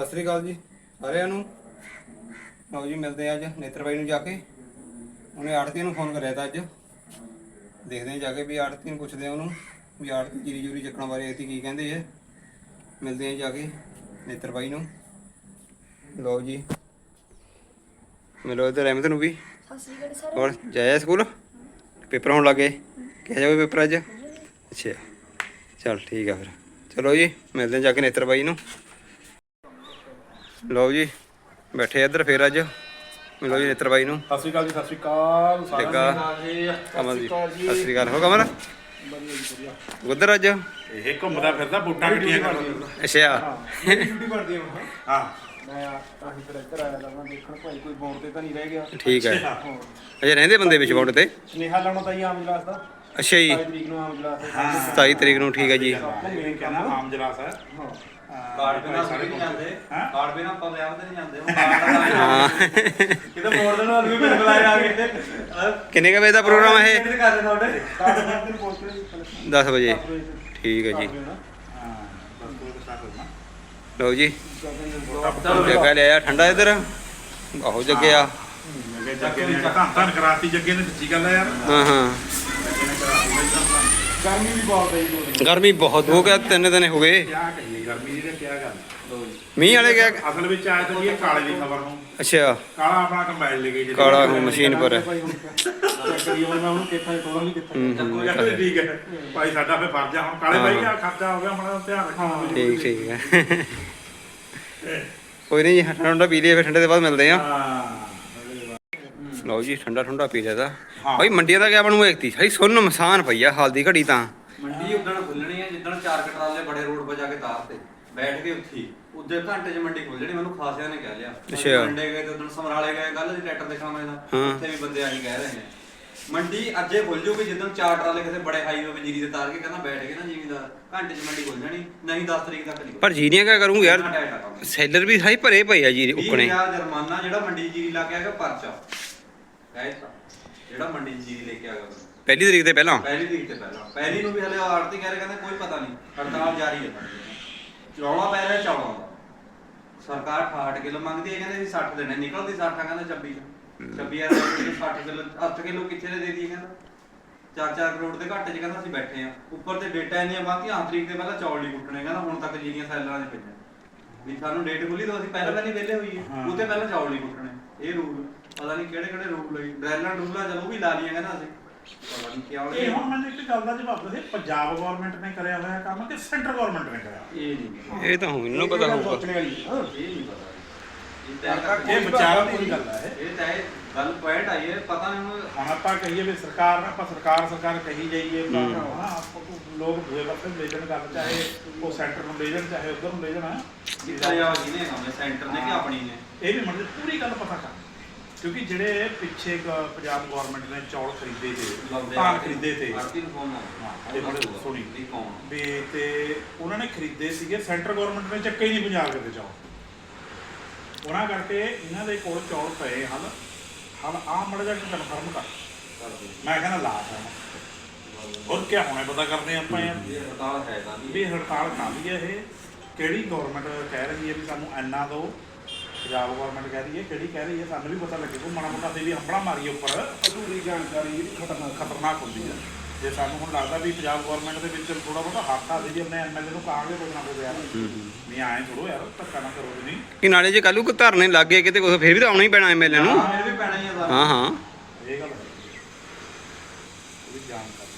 ਸਤਿ ਸ੍ਰੀ ਅਕਾਲ ਜੀ ਸਾਰਿਆਂ ਨੂੰ। ਲਓ ਜੀ ਮਿਲਦੇ ਆ ਅੱਜ ਨੇਤਰ ਬਾਈ ਨੂੰ ਜਾ ਕੇ। ਉਹਨੇ ਆੜਤੀ ਨੂੰ ਫੋਨ ਕਰਿਆ ਤਾਂ ਅੱਜ। ਦੇਖਦੇ ਆ ਜਾ ਕੇ ਵੀ ਆੜਤੀ ਨੂੰ ਪੁੱਛਦੇ ਆ ਉਹਨੂੰ ਵੀ ਆੜਤੀ ਜੀਰੀ ਜੂਰੀ ਚੱਕਣ ਬਾਰੇ ਅਸੀਂ ਕੀ ਕਹਿੰਦੇ ਆ। ਮਿਲਦੇ ਆ ਜਾ ਕੇ ਨੇਤਰ ਬਾਈ ਨੂੰ। ਲਓ ਜੀ। ਮਿਲੋ ਇਧਰ ਰਹਿਮਤ ਨੂੰ ਵੀ। ਸਤਿ ਸ਼੍ਰੀ ਅਕਾਲ ਸਰ ਹੋਰ ਜਾਇਆ ਸਕੂਲ? ਪੇਪਰ ਹੋਣ ਲੱਗੇ। ਕਿਹੋ ਜਿਹਾ ਪੇਪਰ ਅੱਜ? ਅੱਛਾ। ਚਲ ਠੀਕ ਆ ਫਿਰ। ਚਲੋ ਜੀ ਮਿਲਦੇ ਜਾ ਕੇ ਨੇਤਰ ਬਾਈ ਨੂੰ। ਲਓ ਜੀ ਬੈਠੇ ਆ ਇੱਧਰ ਫੇਰ ਅੱਜ। ਮਿਲੋ ਜੀ ਨੇਤਰ ਬਾਈ ਨੂੰ। ਸਤਿ ਸ਼੍ਰੀ ਅਕਾਲ ਜੀ ਸਤਿ ਸ਼੍ਰੀ ਅਕਾਲ ਸਾਰਿਆਂ ਲੱਗਾ ਨੂੰ ਕਮਲ ਜੀ। ਸਤਿ ਸ੍ਰੀ ਅਕਾਲ ਹੋ ਕਮਲ ਉਧਰ ਅੱਜ? ਇਹ ਘੁੰਮਦਾ ਫਿਰਦਾ ਬੂਟਾਂ ਕਿੱਟੀਆਂ ਕਰਦਾ। ਅੱਛਾ। ਡਿਊਟੀ ਕਰਦੀ ਹਾਂ ਹਾਂ। ਮੈਂ ਆਹੀ ਫਿਰ ਇੱਧਰ ਆਇਆ ਤਾਂ ਮੈਂ ਦੇਖਣ ਭਾਈ ਕੋਈ ਬੋਰਡ ਤੇ ਤਾਂ ਨਹੀਂ ਰਹਿ ਗਿਆ। ਠੀਕ ਹੈ ਅਜੇ ਰਹਿੰਦੇ ਬੰਦੇ ਵਿੱਚ ਬੌਂਡ ਤੇ? ਸੁਨੇਹਾ ਲਾਉਣਾ ਤਾਂ ਹੀ ਆਮ ਜਲਾਸ ਦਾ। ਅੱਛਾ ਜੀ। 27 ਤਰੀਕ ਨੂੰ ਆਮ ਜਲਾਸ ਹੈ। 27 ਤਰੀਕ ਨੂੰ ਠੀਕ ਹੈ ਜੀ। ਇਹ ਕਹਿੰਦਾ ਆਮ ਜਲਾਸ ਹੈ। ਹਾਂ। ਕਾਰਡ ਬਿਨਾ ਸਾਰੇ ਨਹੀਂ ਜਾਂਦੇ। ਹੈਂ? ਕਾਰਡ ਬਿਨਾ ਆਪਾਂ ਵਿਆਹ ਤੇ ਨਹੀਂ ਜਾਂਦੇ ਹੁਣ ਕਾਰਡ ਨਾਲ ਹਾਂ ਕਿਤੇ ਮੋੜ ਦੇਣ ਵਾਲੀ ਵੀ ਮੇਰੇ ਬੁਲਾਏ ਆ ਗਏ ਕਿੰਨੇ ਕੁ ਵਜੇ ਦਾ ਪ੍ਰੋਗਰਾਮ ਹੈ ਇਹ? ਕਿਤੇ ਕਰ ਰਹੇ ਤੁਹਾਡੇ? ਕਾਰਡ ਬਾਅਦ ਦਿਨ ਪਹੁੰਚ ਰਹੇ 10 ਵਜੇ। ਠੀਕ ਹੈ ਜੀ। ਹਾਂ ਬਸ ਕੋਈ ਸਟਾਰਟ ਹੋਣਾ ਲਓ ਜੀ। ਜੱਗਾ ਲਿਆ ਠੰਡਾ ਇੱਧਰ। ਬਹੁਤ ਜੱਗੇ ਆ। ਜੱਗੇ ਜੱਗੇ ਨੇ ਤਾਂ ਤਾਂ ਕਰਾਤੀ ਜੱਗੇ ਨੇ ਸੱਚੀ ਗੱਲ ਹੈ ਯਾਰ। ਹਾਂ ਹਾਂ। ਗਰਮੀ ਵੀ ਬਹੁਤ ਹੈ ਜੀ ਦੋ ਦਿਨ ਗਰਮੀ ਬਹੁਤ ਹੋ ਗਿਆ ਤਿੰਨ ਦਿਨ ਹੋ ਗਏ? ਕਿਆ ਕਹੀਏ ਗਰਮੀ ਦੀ ਤਾਂ ਕਿਆ ਗੱਲ? ਮੀਂਹ ਵਾਲੇ ਗਿਆ ਅਸਲ ਵਿੱਚ ਆਇਆ ਤਾਂ ਜੀ ਇਹ ਕਾਲੇ ਦੀ ਖਬਰ ਨੂੰ। ਅੱਛਾ। ਕਾਲਾ ਆਪਣਾ ਕੰਬਾਈਨ ਲੈ ਗਏ ਜੀ ਕਾਲਾ ਹੁਣ ਮਸ਼ੀਨ ਪਰ ਹੈ। ਭਾਈ ਹੁਣ ਚੈੱਕ ਕਰੀਏ ਹੁਣ ਮੈਂ ਉਹਨੂੰ ਕਿੱਥਾਂ ਤੋੜਨ ਨਹੀਂ ਕਿੱਥਾਂ ਹੂੰ, ਹੂੰ, ਕਹਿੰਦੇ ਠੀਕ ਹੈ। ਭਾਈ ਸਾਡਾ ਫੇ ਫਰਜ਼ ਆ ਹੁਣ ਕਾਲੇ ਭਾਈ ਦਾ ਖਰਚਾ ਹੋ ਗਿਆ ਹੁਣ ਧਿਆਨ ਰੱਖਣਾ ਠੀਕ ਠੀਕ ਹੈ। ਕੋਈ ਨਹੀਂ ਜੀ ਠੰਡਾ ਠੰਡਾ ਪੀ ਲਈਏ ਫਿਰ ਠੰਡੇ ਦੇ ਬਾਅਦ ਮਿਲਦੇ ਆ ਹਾਂ। ਲਓ ਜੀ ਠੰਡਾ ਠੰਡਾ ਪੀ ਤਾਂ। ਹਾਂ। ਭਾਈ ਮੰਡੀਆਂ ਦਾ ਕਿਆ ਬਣੂ ਐਕਤੀ ਸਹੀ ਸੁਣ ਮਸਾਨ ਪਈ ਆ ਹਾਲ ਦੀ ਘੜੀ ਤਾਂ। ਮੰਡੀ ਉਦਣ ਖੁੱਲਣੀ ਹੈ ਜਿੱਦਣ ਚਾਰ ਕਟਰਾਲੇ ਬੜੇ ਰੋਡ 'ਤੇ ਜਾ ਕੇ ਤਾਰ ਤੇ। ਬੈਠ ਕੇ ਉੱਥੀ। ਉੱਦੇ ਘੰਟੇ 'ਚ ਮੰਡੀ ਖੁੱਲ ਜਣੀ ਮੈਨੂੰ ਖਾਸਿਆਂ ਨੇ ਕਹਿ ਲਿਆ। ਅੱਛਾ। ਮੰਡੇ ਗਏ ਤੇ ਉਦਣ ਸਮਰਾਲੇ ਗਏ ਕੱਲ ਦੀ ਟਰੈਕਟਰ ਦਿਖਾਵਾਂ ਹਾਂ। ਇਹਦਾ ਉੱਥੇ ਵੀ ਬੰਦੇ ਆਹੀ ਕਹਿ ਰਹੇ ਨੇ। ਮੰਡੀ ਅੱਜੇ ਖੁੱਲ ਜੂਗੀ ਜਿੱਦਣ ਚਾਰ ਟਰਾਲੇ ਕਿਸੇ ਬੜੇ ਹਾਈਵੇ 'ਤੇ ਜੀਰੀ ਦੇ ਤਾਰ ਕੇ ਕਹਿੰਦਾ ਬੈਠ ਕੇ ਨਾ ਜ਼ਿਮੀਦਾਰ। ਘੰਟੇ 'ਚ ਮੰਡੀ ਖੁੱਲ ਜਾਣੀ ਨਹੀਂ 10 ਤਰੀਕ ਤੱਕ ਨਹੀਂ। ਪਰ ਜੀਰੀਆਂ ਕਿਆ ਕਰੂੰ ਯਾਰ। ਸੈਲਰ ਵੀ ਸਾਈ ਭਰੇ ਪਏ ਆ ਜੀ ਉੱਕਣੇ। ਹਜ਼ਾਰ ਜੁਰਮਾਨਾ ਜਿਹੜਾ ਮੰਡੀ ਜੀਰੀ ਲਾ ਕੇ ਪਰਚਾ। ਦਿੱਤਾ ਜਿਹੜਾ ਮੰਡੀ 'ਚ ਜੀਰੀ ਲੈ ਕੇ ਆਗਾ ਪਹਿਲੀ ਤਰੀਕ ਤੇ ਪਹਿਲਾਂ? ਪਹਿਲੀ ਤਰੀਕ ਤੇ ਪਹਿਲਾਂ। ਪਹਿਲੀ ਨੂੰ ਵੀ ਹਲੇ ਆੜਤੀ ਕਹਿ ਰਹੇ ਕਹਿੰਦੇ ਕੋਈ ਪਤਾ ਨਹੀਂ। ਹੜਤਾਲ ਜਾਰੀ ਹੈ। ਚੌਲਾ ਪੈ ਰਿਹਾ ਚੌਲਾ ਦਾ। ਸਰਕਾਰ 68 ਕਿਲੋ ਮੰਗਦੀ ਹੈ ਕਹਿੰਦੇ ਅਸੀਂ 60 ਦੇਣੇ ਨਿਕਲਦੀ 60 ਆ ਕਹਿੰਦਾ 26 ਚ 26 ਆ 60 ਕਿਲੋ 8 ਕਿਲੋ ਕਿੱਥੇ ਦੇ ਦੇ ਦਈਏ ਕਹਿੰਦਾ? 4-4 ਕਰੋੜ ਦੇ ਘਾਟੇ 'ਚ ਕਹਿੰਦਾ ਅਸੀਂ ਬੈਠੇ ਆ। ਉੱਪਰ ਤੇ ਡੇਟਾ ਇੰਨੀਆਂ ਬਾਕੀ ਆਹ ਤਰੀਕ ਦੇ ਪਹਿਲਾਂ ਚੌਲ ਨਹੀਂ ਕੁੱਟਣੇ ਕਹਿੰਦਾ ਹੁਣ ਤੱਕ ਜੀਰੀਆਂ ਸੈਲਰਾਂ 'ਚ ਪਈਆਂ। ਵੀ ਸਾਨੂੰ ਡੇਟ ਖੁੱਲੀ ਤਾਂ ਅਸੀਂ ਪਹਿਲਾਂ ਪਹਿਲਾਂ ਵਿਹਲੇ ਹੋਈਏ। ਹਾਂ। ਉਹ ਤੇ ਪਹਿਲਾਂ ਚੌਲ ਨਹੀਂ ਕੁੱਟਣੇ। ਇਹ ਰੂਲ। ਪਤਾ ਨਹੀਂ ਕਿਹੜੇ ਕਿਹੜੇ ਰੂਲ ਲਈ। ਡਰੈਲਾਂ ਡਰੂਲਾਂ ਚਲੋ ਉਹ ਵੀ ਲਾ ਲੀਆਂ ਕਹਿੰਦਾ ਅਸੀਂ। ਪਤਾ ਨਹੀਂ ਕਿਆ ਹੋ ਇਹ ਹੁਣ ਮੈਨੂੰ ਇੱਕ ਗੱਲ ਦਾ ਜਵਾਬ ਦੇ ਪੰਜਾਬ ਗਵਰਨਮੈਂਟ ਨੇ ਕਰਿਆ ਹੋਇਆ ਕੰਮ ਕਿ ਸੈਂਟਰ ਗਵਰਨਮੈਂਟ ਨੇ ਕਰਿਆ ਇਹ ਨਹੀਂ ਇਹ ਤਾਂ ਹੁਣ ਇਹਨੂੰ ਪਤਾ ਹੋਊਗਾ। ਸੋਚਣੇ ਵਾਲੀ ਹਾਂ ਇਹ ਨਹੀਂ ਪਤਾ। ਇਹ ਤਾਂ ਇਹ ਵਿਚਾਰਾਂ ਦੀ ਗੱਲ ਹੈ ਇਹ। ਤਾਂ ਇਹ ਗੱਲ ਪੁਆਇੰਟ ਆਈ ਹੈ ਪਤਾ ਨਹੀਂ ਹੁਣ ਹੁਣ ਆਪਾਂ ਕਹੀਏ ਵੀ ਸਰਕਾਰ ਆਪਾਂ ਸਰਕਾਰ ਸਰਕਾਰ ਕਹੀ ਜਾਈਏ ਤਾਂ ਹਨਾ ਆਪਾਂ ਨੂੰ ਲੋਕ ਦੂਏ ਪਾਸੇ ਲੈ ਜਾਣ ਗੱਲ ਚਾਹੇ ਉਹ ਸੈਂਟਰ ਨੂੰ ਲੈ ਜਾਣ ਚਾਹੇ ਉਧਰ ਨੂੰ ਲੈ ਜਾਣ ਜਿੱਦਾਂ ਜਾ ਜਿਹਨੇ ਕੰਮ ਸੈਂਟਰ ਨੇ ਕਿ ਆਪਣੀ ਨੇ? ਇਹ ਵੀ ਮਤਲਬ ਪੂਰੀ ਗੱਲ ਪਤਾ ਕਰ। ਕਿਉਂਕਿ ਜਿਹੜੇ ਪਿੱਛੇ ਪੰਜਾਬ ਗਵਰਨਮੈਂਟ ਨੇ ਚੌਲ ਖਰੀਦੇ ਤੇ ਧਾਨ ਖਰੀਦੇ ਤੇ ਆਰਤੀ ਨੂੰ ਫੋਨ ਹਾਂ, ਇਹ ਬੜੇ ਸੁਣੀ। ਵੀ ਤੇ ਉਹਨਾਂ ਨੇ ਖਰੀਦੇ ਸੀਗੇ ਸੈਂਟਰ ਗਵਰਨਮੈਂਟ ਨੇ ਚੱਕੇ ਹੀ ਨਹੀਂ ਪੰਜਾਬ ਦੇ ਚੌਲ। ਉਹਨਾਂ ਕਰਕੇ ਇਹਨਾਂ ਦੇ ਕੋਲ ਚੌਲ ਪਏ ਹਨ। ਹਲ ਆ ਮੜ ਜਾ ਕੇ ਕਨਫਰਮ ਕਰ ਮੈਂ ਕਹਿੰਦਾ ਲਾ ਹੈ ਹੋਰ ਕੀ ਹੋਣਾ ਪਤਾ ਕਰਦੇ ਆਪਾਂ ਯਾਰ ਇਹ ਹੜਤਾਲ ਹੈ ਤਾਂ ਵੀ ਹੜਤਾਲ ਕਾਹਦੀ ਹੈ ਇਹ? ਕਿਹੜੀ ਗਵਰਨਮੈਂਟ ਕਹਿ ਰਹੀ ਹੈ ਵੀ ਸਾਨੂੰ ਇੰਨਾ ਦਿਓ? ਪੰਜਾਬ ਗਵਰਨਮੈਂਟ ਕਹਿ ਰਹੀ ਹੈ ਕਿਹੜੀ ਕਹਿ ਰਹੀ ਹੈ ਸਾਨੂੰ ਵੀ ਪਤਾ ਲੱਗੇ ਕੋ ਮਾੜਾ ਮੋਟਾ ਤੇ ਵੀ ਹੰਬੜਾ ਮਾਰੀ ਉੱਪਰ। ਅਧੂਰੀ ਜਾਣਕਾਰੀ ਜਿਹੜੀ ਖਤਰਨਾਕ ਖਤਰਨਾਕ ਹੁੰਦੀ ਹੈ। ਜੇ ਸਾਨੂੰ ਹੁਣ ਲੱਗਦਾ ਵੀ ਪੰਜਾਬ ਗਵਰਨਮੈਂਟ ਦੇ ਵਿੱਚ ਥੋੜਾ ਬਹੁਤਾ ਹੱਥ ਆ ਸੀ ਜੀ ਆਪਣੇ ਐਮਐਲਏ ਨੂੰ ਕਹਾਂਗੇ ਕੁਝ ਨਾ ਕੁਝ ਯਾਰ। ਨਹੀਂ ਆਏ ਥੋੜੋ ਯਾਰ ਧੱਕਾ ਨਾ ਕਰੋ ਤੁਸੀਂ। ਕਿ ਨਾਲੇ ਜੇ ਕੱਲੂ ਕੋ ਧਰਨੇ ਲੱਗ ਗਏ ਕਿਤੇ ਕੁਛ ਫਿਰ ਵੀ ਤਾਂ ਆਉਣਾ ਹੀ ਪੈਣਾ ਐਮਐਲਏ ਨੂੰ। ਹਾਂ ਇਹ ਵੀ ਪੈਣਾ ਹੀ ਆ ਹਾਂ ਹਾਂ ਇਹ ਗੱਲ ਹੈ ਉਹ ਵੀ ਜਾਣਕਾਰੀ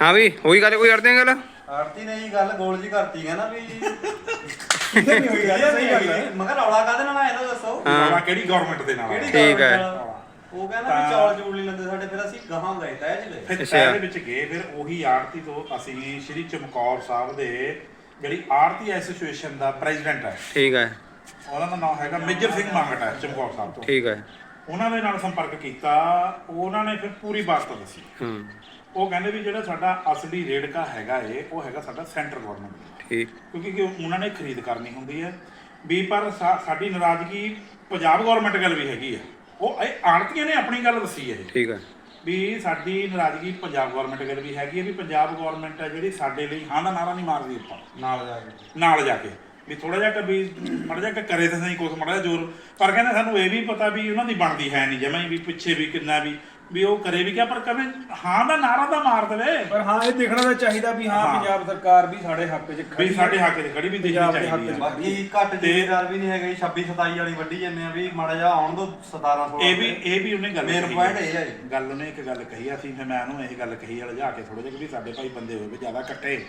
ਹਾਂ ਵੀ ਉਹੀ ਗੱਲ ਕੋਈ ਕਰਦੇ ਆ ਗੱਲ? ਆਰਤੀ ਨੇ ਜੀ ਗੱਲ ਗੋਲ ਜੀ ਕਰਤੀ ਹੈ ਨਾ ਵੀ। ਨਹੀਂ ਹੋਈ ਗੱਲ ਸਹੀ ਗੱਲ ਹੈ। ਮੈਂ ਕਿਹਾ ਰੌਲਾ ਕਾਹਦੇ ਨਾਲ ਆਇਆ ਤਾਂ ਦੱਸੋ? ਹਾਂ। ਕਿਹੜੀ ਗਵਰਨਮੈਂਟ ਦੇ ਨਾਲ? ਕਿਹੜੀ ਠੀਕ ਹੈ। ਨਾਲ? ਉਹ ਕਹਿੰਦਾ ਵੀ ਚੌਲ ਚੂਲ ਨਹੀਂ ਲੈਂਦੇ ਸਾਡੇ ਫਿਰ ਅਸੀਂ ਗਾਹਾਂ ਗਏ ਤੈ ਗਏ ਫਿਰ ਅੱਛਾ। ਤੈਅ ਦੇ ਵਿੱਚ ਗਏ ਫਿਰ ਉਹੀ ਆਰਤੀ ਤੋਂ ਅਸੀਂ ਸ਼੍ਰੀ ਚਮਕੌਰ ਸਾਹਿਬ ਦੇ ਜਿਹੜੀ ਆਰਤੀ ਐਸੋਸੀਏਸ਼ਨ ਦਾ ਪ੍ਰੈਜ਼ੀਡੈਂਟ ਹੈ। ਠੀਕ ਹੈ। ਉਹਨਾਂ ਦਾ ਨਾਮ ਹੈਗਾ ਮੇਜਰ ਸਿੰਘ ਮੰਗਟ ਹੈ ਚਮਕੌਰ ਸਾਹਿਬ ਤੋਂ। ਠੀਕ ਹੈ। ਉਹਨਾਂ ਦੇ ਨਾਲ ਸੰਪਰਕ ਕੀਤਾ ਉਹਨਾਂ ਨੇ ਫਿਰ ਪੂਰੀ ਬਾਤ ਦੱਸੀ। ਹੂੰ। ਉਹ ਕਹਿੰਦੇ ਵੀ ਜਿਹੜਾ ਸਾਡਾ ਅਸਲੀ ਰੇੜਕਾ ਹੈਗਾ ਏ ਉਹ ਹੈਗਾ ਸਾਡਾ ਸੈਂਟਰ ਗਵਰਨਮੈਂਟ ਠੀਕ। ਕਿਉਂਕਿ ਕਿ ਉਹਨਾਂ ਨੇ ਖਰੀਦ ਕਰਨੀ ਹੁੰਦੀ ਹੈ ਵੀ ਪਰ ਸਾਡੀ ਨਾਰਾਜ਼ਗੀ ਪੰਜਾਬ ਗਵਰਨਮੈਂਟ ਗੱਲ ਵੀ ਹੈਗੀ ਹੈ ਉਹ ਇਹ ਆੜਤੀਆਂ ਨੇ ਆਪਣੀ ਗੱਲ ਦੱਸੀ ਹੈ ਠੀਕ ਹੈ ਵੀ ਸਾਡੀ ਨਾਰਾਜ਼ਗੀ ਪੰਜਾਬ ਗਵਰਨਮੈਂਟ ਗੱਲ ਵੀ ਹੈਗੀ ਹੈ ਵੀ ਪੰਜਾਬ ਗਵਰਨਮੈਂਟ ਹੈ ਜਿਹੜੀ ਸਾਡੇ ਲਈ ਹਾਂ ਦਾ ਨਾਰਾ ਨਹੀਂ ਮਾਰਦੀ ਉੱਪਰ ਨਾਲ ਜਾ ਕੇ। ਨਾਲ ਜਾ ਕੇ। ਵੀ ਥੋੜਾ ਜਿਹਾ ਕਿ ਵੀ ਮੜ ਜਾ ਕੇ ਕਰੇ ਤਾਂ ਸਹੀ ਕੁਛ ਮੜਾ ਜਿਹਾ ਜ਼ੋਰ। ਪਰ ਕਹਿੰਦੇ ਸਾਨੂੰ ਇਹ ਵੀ ਪਤਾ ਵੀ ਉਹਨਾਂ ਦੀ ਬਣਦੀ ਹੈ ਨਹੀਂ ਜਮਾਂ ਵੀ ਪਿੱਛੇ ਵੀ ਕਿੰਨਾ ਵੀ ਵੀ ਉਹ ਕਰੇ ਵੀ ਕਿਆ ਪਰ ਕਵੇਂ ਹਾਂ ਦਾ ਨਾਰਾ ਤਾਂ ਮਾਰ ਦੇਵੇ। ਪਰ ਹਾਂ ਇਹ ਦੇਖਣਾ ਤਾਂ ਚਾਹੀਦਾ ਵੀ ਹਾਂ ਹਾਂ। ਪੰਜਾਬ ਸਰਕਾਰ ਵੀ ਸਾਡੇ ਹੱਕ 'ਚ ਖੜੀ ਵੀ ਸਾਡੇ ਹੱਕ 'ਚ ਖੜੀ ਵੀ ਦੇਖਣੀ ਪੰਜਾਬ ਦੇ ਹੱਕ ਚਾਹੀਦੀ 'ਚ ਹੈ। ਬਾਕੀ ਘੱਟ ਜ਼ਿਮੀਦਾਰ ਵੀ ਨਹੀਂ ਹੈਗੇ 26 27 ਵਾਲੀ ਵੱਢੀ ਜਾਂਦੇ ਆ ਵੀ ਮਾੜਾ ਜਿਹਾ ਆਉਣ ਦੋ 17 16 ਇਹ ਵੀ ਇਹ ਵੀ ਉਹਨੇ ਗੱਲ Main ਕਹੀ point। ਇਹ ਹੈ ਜੀ। ਗੱਲ ਉਹਨੇ ਇੱਕ ਗੱਲ ਕਹੀ ਆ ਅਸੀਂ ਫਿਰ ਮੈਂ ਉਹਨੂੰ ਇਹ ਗੱਲ ਕਹੀ ਆ ਲਿਜਾ ਕੇ ਥੋੜਾ ਜਿਹਾ ਕਿ ਵੀ ਸਾਡੇ ਭਾਈ ਬੰਦੇ ਹੋਏ ਵੀ ਜ਼ਿਆਦਾ ਇਕੱਠੇ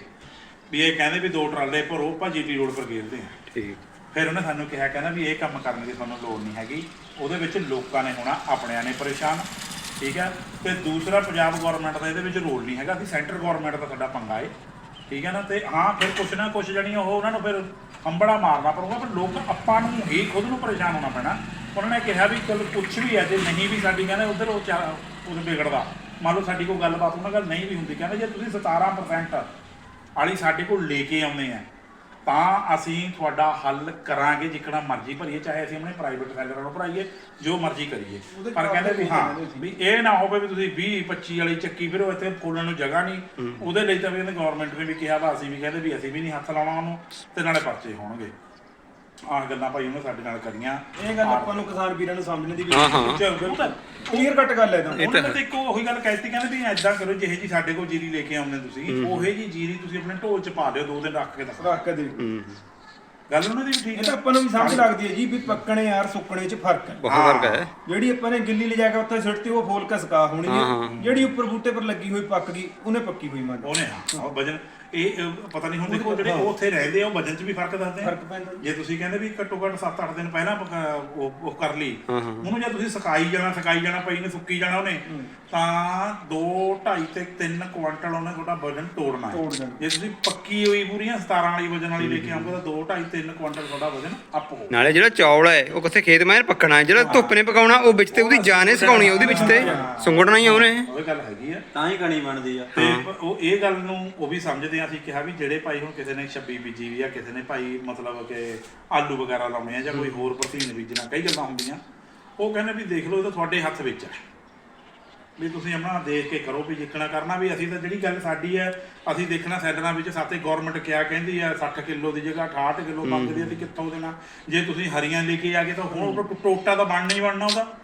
ਵੀ ਇਹ ਕਹਿੰਦੇ ਵੀ ਦੋ ਟਰਾਲੇ ਭਰੋ ਭਾਜੀ ਟੀ ਰੋਡ ਪਰ ਗੇਰਦੇ ਆ। ਠੀਕ। ਫਿਰ ਉਹਨੇ ਸਾਨੂੰ ਕਿਹਾ ਕਹਿੰਦਾ ਵੀ ਇਹ ਕੰਮ ਕਰਨ ਦੀ ਤੁਹਾਨੂੰ ਲੋੜ ਨਹੀਂ ਹੈਗੀ। ਉਹਦੇ ਵਿੱਚ ਲੋਕਾਂ ਨੇ ਹੋਣਾ ਆਪਣਿਆਂ ਨੇ ਪਰੇਸ਼ਾਨ। ਠੀਕ ਹੈ? ਤੇ ਦੂਸਰਾ ਪੰਜਾਬ ਗਵਰਨਮੈਂਟ ਦਾ ਇਹਦੇ ਵਿੱਚ ਰੋਲ ਨਹੀਂ ਹੈਗਾ। ਅਸੀਂ ਸੈਂਟਰ ਗਵਰਨਮੈਂਟ ਦਾ ਸਾਡਾ ਪੰਗਾ ਏ। ਠੀਕ ਹੈ ਨਾ? ਤੇ ਹਾਂ, ਫਿਰ ਕੁਛ ਨਾ ਕੁਛ ਜਣੀ ਉਹ ਉਹਨਾਂ ਨੂੰ ਫਿਰ ਅੰਬੜਾ ਮਾਰਨਾ ਪਊਗਾ, ਪਰ ਲੋਕ, ਆਪਾਂ ਨੂੰ ਹੀ ਖੁਦ ਨੂੰ ਪਰੇਸ਼ਾਨ ਹੋਣਾ ਪੈਣਾ। ਉਹਨਾਂ ਨੇ ਕਿਹਾ ਵੀ ਚਲ ਕੁਛ ਵੀ ਹੈ, ਜੇ ਨਹੀਂ ਵੀ ਸਾਡੀ, ਕਹਿੰਦੇ ਉਧਰ ਉਹ ਚਾ- ਉਹ ਵਿਗੜਦਾ। ਮੰਨ ਲਓ ਸਾਡੀ ਕੋਈ ਗੱਲਬਾਤ, ਉਹਨਾਂ ਨਾਲ ਨਹੀਂ ਵੀ ਹੁੰਦੀ। ਕਹਿੰਦੇ ਜੇ ਤੁਸੀਂ 17% ਵਾਲੀ ਸਾਡੇ ਕੋਲ ਲੈ ਕੇ ਆਉਂਦੇ ਆ ਤਾਂ ਅਸੀਂ ਤੁਹਾਡਾ ਹੱਲ ਕਰਾਂਗੇ ਜਿੱਕਣਾ ਮਰਜ਼ੀ ਭਰੀਏ ਚਾਹੇ ਅਸੀਂ ਆਪਣੇ ਪ੍ਰਾਈਵੇਟ ਸੈਲਰਾਂ ਨੂੰ ਭਰਾਈਏ ਜੋ ਮਰਜ਼ੀ ਕਰੀਏ। ਪਰ ਕਹਿੰਦੇ ਵੀ ਹਾਂ ਵੀ ਇਹ ਨਾ ਹੋਵੇ ਵੀ ਤੁਸੀਂ 20 25 ਵਾਲੀ ਚੱਕੀ ਫਿਰੋ ਇੱਥੇ ਫੋਲਣ ਨੂੰ ਜਗ੍ਹਾ ਨਹੀਂ। ਉਹਦੇ ਲਈ ਤਾਂ ਵੀ ਇਹਨੇ ਗਵਰਨਮੈਂਟ ਨੇ ਵੀ ਕਿਹਾ ਵਾ ਅਸੀਂ ਵੀ ਕਹਿੰਦੇ ਵੀ ਅਸੀਂ ਵੀ ਨਹੀਂ ਹੱਥ ਲਾਉਣਾ ਉਹਨੂੰ ਤੇ ਨਾਲੇ ਪਰਚੇ ਹੋਣਗੇ। ਆਹ ਗੱਲਾਂ ਭਾਈ ਉਹਨੇ ਸਾਡੇ ਨਾਲ ਕਰੀਆਂ। ਇਹ ਗੱਲ ਆਪਾਂ ਨੂੰ ਕਿਸਾਨ ਵੀਰਾਂ ਨੂੰ ਸਮਝਣ ਦੀ ਵੀ ਹਾਂ ਹਾਂ। ਕਲੀਅਰ ਕੱਟ ਗੱਲ ਹੈ ਤਾਂ ਉਹਨਾਂ ਨੇ ਤਾਂ ਇੱਕੋ ਉਹੀ ਗੱਲ ਕਹਿਤੀ ਕਹਿੰਦੇ ਵੀ ਐਦਾਂ ਕਰੋ ਜਿਹੇ ਜੀ ਸਾਡੇ ਕੋਲ ਜੀਰੀ ਲੈ ਕੇ ਆਉਂਦੇ ਤੁਸੀਂ ਉਹੇ ਜੀ ਜੀਰੀ ਤੁਸੀਂ ਆਪਣੇ ਢੋਲ 'ਚ ਪਾ ਦਿਓ ਦੋ ਦਿਨ ਰੱਖ ਕੇ ਦੱਸੋ। ਰੱਖ ਕੇ ਦੇ ਗੱਲ ਉਹਨਾਂ ਦੀ ਵੀ ਠੀਕ ਇਹ ਤਾਂ ਆਪਾਂ ਨੂੰ ਵੀ ਸਮਝ ਲੱਗਦੀ ਹੈ ਜੀ ਵੀ ਪੱਕਣੇ ਯਾਰ ਸੁੱਕਣੇ 'ਚ ਫ਼ਰਕ ਹੈ। ਬਹੁਤ ਫ਼ਰਕ ਹੈ। ਜਿਹੜੀ ਆਪਾਂ ਨੇ ਗਿੱਲੀ ਲਿਜਾ ਕੇ ਉੱਥੇ ਸਿੱਟਤੀ ਉਹ ਫੋਲ ਕਸਕਾ ਹੋਣੀ ਹੈ। ਜਿਹੜੀ ਉੱਪਰ ਬੂਟੇ ਪਰ ਲੱਗੀ ਹੋਈ ਪੱਕ ਗਈ ਉਹਨੇ ਪੱਕੀ ਹੋਈ ਮੰਨ ਉਹਨੇ ਹਾਂ ਉਹ ਵਜਨ ਇਹ ਅਹ, ਪਤਾ ਨਹੀਂ ਹੁਣ ਦੇਖੋ ਜਿਹੜੇ ਉਹ ਉੱਥੇ ਰਹਿੰਦੇ ਆ ਉਹ ਵਜਨ 'ਚ ਵੀ ਫ਼ਰਕ ਦੱਸਦੇ ਆ। ਫ਼ਰਕ ਪੈਂਦਾ ਜੇ। ਤੁਸੀਂ ਕਹਿੰਦੇ ਵੀ ਘੱਟੋ ਘੱਟ 7-8 ਦਿਨ ਪਹਿਲਾਂ ਪਕਾ- ਉਹ ਉਹ ਕਰ ਲਈ ਉਹਨੂੰ ਜੇ ਤੁਸੀਂ ਸਕਾਈ ਜਾਣਾ ਸਕਾਈ ਜਾਣਾ ਪਈ ਨੇ ਸੁੱਕੀ ਜਾਣਾ ਉਹਨੇ ਤਾਂ 2 2.5 ਤੇ 3 ਕੁਆਂਟਲ ਉਹਨੇ ਤੁਹਾਡਾ ਵਜਨ ਤੋੜਨਾ ਹੈ। ਤੋੜ ਦੇਣਾ। ਜੇ ਤੁਸੀਂ ਪੱਕੀ ਹੋਈ ਪੂਰੀਆਂ 17 ਵਾਲੀ ਵਜਨ ਵਾਲੀ ਲੈ ਕੇ ਆਉਂਗੇ ਤਾਂ 2 2.5 3 ਕੁਆਂਟਲ ਤੁਹਾਡਾ ਵਜਨ ਅਪ ਹੋ ਨਾਲੇ ਜਿਹੜਾ ਚੌਲ ਹੈ ਉਹ ਕਿੱਥੇ ਖੇਤ ਮਾਇਰ ਪੱਕਣਾ ਹੈ? ਜਿਹੜਾ ਧੁੱਪ ਨੇ ਪਕਾਉਣਾ ਉਹ ਵਿੱਚ ਤੇ ਉਹਦੀ ਜਾਨ ਹੈ ਸੁਕਾਉਣੀ ਹੈ ਉਹਦੇ ਵਿੱਚ ਤੇ। ਸੁੰਗੜਨਾ ਹੀ ਆ ਉਹਨੇ। ਉਹ ਗੱਲ ਹੈਗੀ ਆ। ਤਾਂ ਹੀ ਕਣੀ ਬਣਦੀ ਆ। ਤੇ ਉਹ ਇਹ ਗੱਲ ਨੂੰ ਉਹ ਵੀ ਸਮਝਦੇ ਆ ਅਸੀਂ ਕਿਹਾ ਵੀ ਜਿਹੜੇ ਭਾਈ ਹੁਣ ਕਿਸੇ ਨੇ 26 ਬੀਜੀ ਵੀ ਆ ਕਿਸੇ ਨੇ ਭਾਈ ਮਤਲਬ ਕਿ ਆਲੂ ਵਗੈਰਾ ਲਾਉਣੇ ਆ ਜਾਂ ਕੋਈ ਹੋਰ ਪ੍ਰਤੀਨ ਬੀਜਣਾ ਕਈ ਗੱਲਾਂ ਹੁੰਦੀਆਂ। ਉਹ ਕਹਿੰਦੇ ਵੀ ਦੇਖ ਲਓ ਇਹ ਤਾਂ ਤੁਹਾਡੇ ਹੱਥ ਵਿੱਚ ਹੈ ਵੀ ਤੁਸੀਂ ਆਪਣਾ ਦੇਖ ਕੇ ਕਰੋ ਵੀ ਜਿੱਕਣਾ ਕਰਨਾ ਵੀ ਅਸੀਂ ਤਾਂ ਜਿਹੜੀ ਗੱਲ ਸਾਡੀ ਹੈ ਅਸੀਂ ਦੇਖਣਾ ਸੈਲਰਾਂ ਵਿੱਚ ਸਾਤੇ ਗਵਰਨਮੈਂਟ ਕਿਆ ਕਹਿੰਦੀ ਹੈ 60 ਕਿਲੋ ਦੀ ਜਗ੍ਹਾ 68 ਕਿਲੋ ਮੰਗਦੀ ਹੈ। ਤੇ ਕਿੱਥੋਂ ਦੇਣਾ। ਜੇ ਤੁਸੀਂ ਹਰੀਆਂ ਲੈ ਕੇ ਆ ਗਏ ਤਾਂ ਹੁਣ ਟੋਟਾ ਤਾਂ ਬਣਨਾ ਹੀ ਬਣਨਾ ਉਹਦਾ।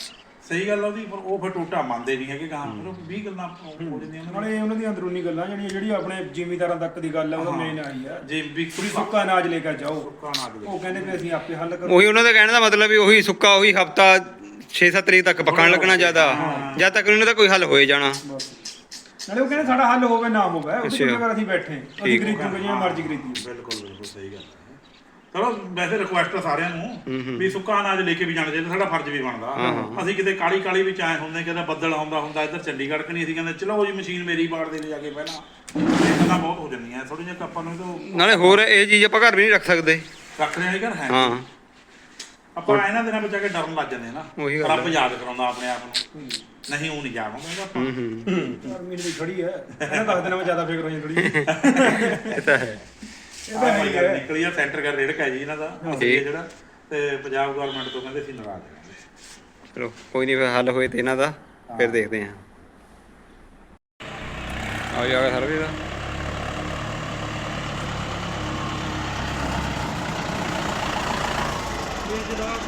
ਸਹੀ ਗੱਲ ਆ ਉਹਦੀ ਪਰ ਉਹ ਫਿਰ ਟੋਟਾ ਮੰਨਦੇ ਨਹੀਂ ਹੈਗੇ ਗਾਂ ਫਿਰ ਉਹ 20 ਗੱਲਾਂ ਹੋ ਜਾਂਦੀਆਂ ਉਹਨਾਂ। ਨਾਲੇ ਉਹਨਾਂ ਦੀਆਂ ਅੰਦਰੂਨੀ ਗੱਲਾਂ ਜਿਹੜੀਆਂ ਜਿਹੜੀ ਆਪਣੇ ਜ਼ਿਮੀਦਾਰਾਂ ਤੱਕ ਦੀ ਗੱਲ ਹੈ ਉਹ ਮੇਨ ਆਈ ਆ। ਜੇ ਵੀ ਪੂਰੀ ਸੁੱਕਾ ਅਨਾਜ ਲੈ ਕੇ ਜਾਓ। ਸੁੱਕਾ ਅਗਲੇ ਉਹ ਕਹਿੰਦੇ ਵੀ ਅਸੀਂ ਆਪੇ ਹੱਲ ਕਰੋ ਉਹੀ ਉਹਨਾਂ ਦਾ ਕਹਿਣ ਦਾ ਮਤਲਬ ਵੀ ਉਹੀ ਸੁੱਕਾ ਉਹੀ ਹਫਤਾ 6-7 ਤਰੀਕ ਤੱਕ ਪਕਾਣ ਲੱਗਣਾ ਜ਼ਿਆਦਾ। ਜਦ ਤੱਕ ਉਹਨਾਂ ਦਾ ਕੋਈ ਹੱਲ ਹੋਏ ਜਾਣਾ। ਬਸ। ਨਾਲੇ ਉਹ ਕਹਿੰਦੇ ਸਾਡਾ ਹੱਲ ਹੋਵੇ ਨਾ ਹੋਵੇ। ਉਹਦੇ ਅੱਛਾ। ਜਗ੍ਹਾ ਅਸੀਂ ਬੈਠੇ ਹਾਂ। ਅਸੀਂ। ਖਰੀਦੂਗੇ ਜਿਵੇਂ ਮਰਜ਼ੀ ਖਰੀਦੀਏ। ਬਿਲਕੁਲ ਬਿਲਕੁਲ ਸਹੀ ਗੱਲ ਚਲੋ ਵੈਸੇ ਰਿਕੁਐਸਟ ਆ ਸਾਰਿਆਂ ਨੂੰ ਵੀ ਸੁੱਕਾ ਅਨਾਜ ਲੈ ਕੇ ਵੀ ਜਾਣਾ ਚਾਹੀਦਾ ਸਾਡਾ ਫਰਜ਼ ਵੀ ਬਣਦਾ। ਅਸੀਂ ਕਿਤੇ ਕਾਲੀ ਕਾਲੀ ਵਿੱਚ ਆਏ ਹੁੰਦੇ ਕਿਤੇ ਬੱਦਲ ਆਉਂਦਾ ਹੁੰਦਾ ਇੱਧਰ ਚੰਡੀਗੜ੍ਹ ਕਨੀ ਅਸੀਂ ਕਹਿੰਦੇ ਚਲੋ ਜੀ ਮਸ਼ੀਨ ਮੇਰੀ ਬਾੜ ਦੇ ਲੈ ਜਾ ਕੇ ਪਹਿਲਾਂ। ਇਹ ਗੱਲਾਂ ਬਹੁਤ ਹੋ ਜਾਂਦੀਆਂ ਥੋੜੀ ਜਿਹੀ ਆਪਾਂ ਨੂੰ ਤਾਂ ਨਾਲੇ ਹੋਰ ਇਹ ਚੀਜ਼ ਆਪਾਂ ਘਰ ਵੀ ਨਹੀਂ ਰੱਖ ਸਕਦੇ। ਰੱਖਣੇ ਵਾਲੀ ਗੱਲ ਹੈ। ਹਾਂ। ਆਪਾਂ ਇਹਨਾਂ ਦਿਨਾਂ ਵਿੱਚ ਆ ਕੇ ਡਰਨ ਲੱਗ ਜਾਂਦੇ ਆ ਨਾ। ਉਹੀ ਗੱਲ ਰੱਬ ਯਾਦ ਕਰਾਉਂਦਾ ਆਪਣੇ ਆਪ ਨੂੰ ਨਹੀਂ ਉਹ ਨਹੀਂ ਜਾਵਾਂਗੇ ਆਪਾਂ। ਹੂੰ ਹੂੰ। ਮਹੀਨੇ ਦੀ ਖੜੀ ਹੈ। ਇਹਨਾਂ ਦੱਸ ਦਿਨਾਂ ਵਿੱਚ ਜ਼ਿਆਦਾ ਫਿਕਰ ਹੋ ਜਾਂਦੀ ਥੋੜੀ ਇਹ ਤਾਂ ਹੈ। ਹੈ। ਨਿਕਲੀ ਆ ਸੈਂਟਰ ਕਰ ਰੇੜਕ ਜੀ ਇਹਨਾਂ ਦਾ ਅਸਲੀ ਹੈ ਜਿਹੜਾ ਤੇ ਪੰਜਾਬ ਗਵਰਨਮੈਂਟ ਤੋਂ ਕਹਿੰਦੇ ਅਸੀਂ ਨਾਰਾਜ਼ ਹਾਂ ਚਲੋ ਕੋਈ ਨਹੀਂ ਫਿਰ ਹੱਲ ਹੋਏ ਤੇ ਇਹਨਾਂ ਦਾ ਫਿਰ ਦੇਖਦੇ ਹਾਂ। ਆਓ ਜੀ ਆ ਗਿਆ ਸਰਵੇ ਦਾ।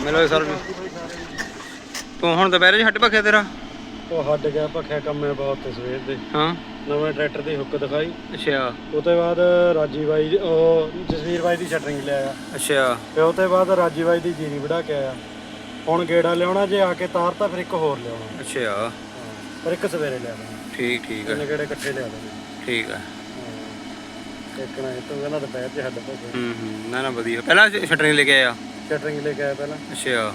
ਮਿਲੋ ਸਰ ਤੂੰ ਹੁਣ ਦੁਪਹਿਰੇ ਹੱਟ ਭਖਿਆ ਤੇਰਾ? ਉਹ ਹੱਡ ਗਿਆ ਭਖਿਆ ਕੰਮ ਬਹੁਤ ਸਵੇਰ ਦੇ। ਹਾਂ। ਨਵੇਂ ਟਰੈਕਟਰ ਦੀ ਹੁੱਕ ਦਿਖਾਈ। ਅੱਛਾ। ਉਹ ਤੋਂ ਬਾਅਦ ਰਾਜੀ ਬਾਈ ਉਹ ਜਸਵੀਰ ਬਾਈ ਦੀ ਸ਼ਟਰਿੰਗ ਲਿਆਇਆ ਅੱਛਾ। ਤੇ ਉਹ ਤੋਂ ਬਾਅਦ ਰਾਜੀ ਬਾਈ ਦੀ ਜੀਰੀ ਵੜਾ ਕੇ ਆਇਆ। ਹੁਣ ਗੇੜਾ ਲਿਆਉਣਾ ਜੇ ਆ ਕੇ ਤਾਰ ਤਾਂ ਫਿਰ ਇੱਕ ਹੋਰ ਲਿਆਉਣਾ। ਅੱਛਾ। ਪਰ ਇੱਕ ਸਵੇਰੇ ਲਿਆ ਦੇਣਾ। ਠੀਕ ਠੀਕ ਹੈ ਗੇੜੇ ਇਕੱਠੇ ਲਿਆ ਦੇਣੇ। ਠੀਕ ਹੈ। ਨਾ ਇਹ ਤੋਂ ਕਹਿੰਦਾ ਦੁਪਹਿਰ 'ਚ ਹੱਡ ਭਖਿਆ ਹੂੰ ਹੂੰ। ਨਾ ਨਾ ਵਧੀਆ। ਪਹਿਲਾਂ ਸ਼ਟਰਿੰਗ ਲੈ ਕੇ ਆਇਆ। ਸ਼ਟਰਿੰਗ ਲੈ ਕੇ ਆਇਆ ਪਹਿਲਾਂ। ਅੱਛਾ।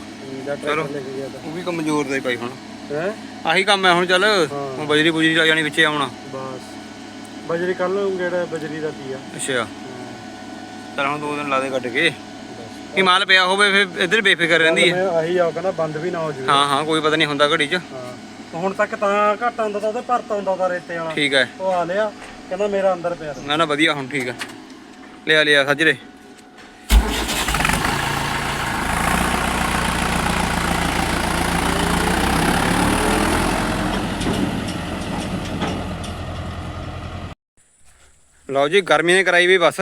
ਲੈ ਗਿਆ ਉਹ ਵੀ ਕਮਜ਼ੋਰ ਦਾ ਹੀ ਭਾਈ ਹੁਣ। ਤਾਂ ਹੈ? ਆਹੀ ਕੰਮ ਹੈ ਹੁਣ ਚੱਲ। ਹੁਣ ਬਜਰੀ ਬੁਜਰੀ ਲੱਗ ਜਾਣੀ ਵਿੱਚੇ ਆਉਣਾ। ਬਸ। ਬਜਰੀ ਕੱਲ ਨੂੰ ਗੇੜਾ ਬਜਰੀ ਦਾ ਕੀ ਆ? ਅੱਛਾ। ਚਲ ਹੁਣ ਦੋ ਦਿਨ ਲਾ ਦੇ ਕੱਢ ਕੇ। ਬਸ। ਕੀ ਮਾਲ ਪਿਆ ਹੋਵੇ ਫਿਰ ਇੱਧਰ ਬੇਫਿਕਰ ਰਹਿੰਦੀ ਹੈ। ਮੈਂ ਆਹੀ ਆ ਕਹਿੰਦਾ ਬੰਦ ਵੀ ਨਾ ਹੋ ਜਾਵੇ। ਹਾਂ ਹਾਂ ਕੋਈ ਪਤਾ ਨਹੀਂ ਹੁੰਦਾ ਘੜੀ 'ਚ। ਹੁਣ ਤੱਕ ਤਾਂ ਘੱਟ ਆਉਂਦਾ ਤਾਂ ਉਹਦੇ ਭਰਤ ਆਉਂਦਾ ਉਹਦਾ ਰੇਤੇ ਵਾਲਾ। ਠੀਕ ਹੈ। ਉਹ ਆ ਲਿਆ ਕਹਿੰਦਾ ਮੇਰਾ ਅੰਦਰ ਪਿਆ। ਨਾ ਨਾ ਵਧੀਆ ਹੁਣ ਠੀਕ ਹੈ ਲਿਆ ਲਿਆ ਸੱਜਰੇ। ਲਓ ਜੀ ਗਰਮੀ ਨੇ ਕਰਾਈ ਵੀ ਬਸ।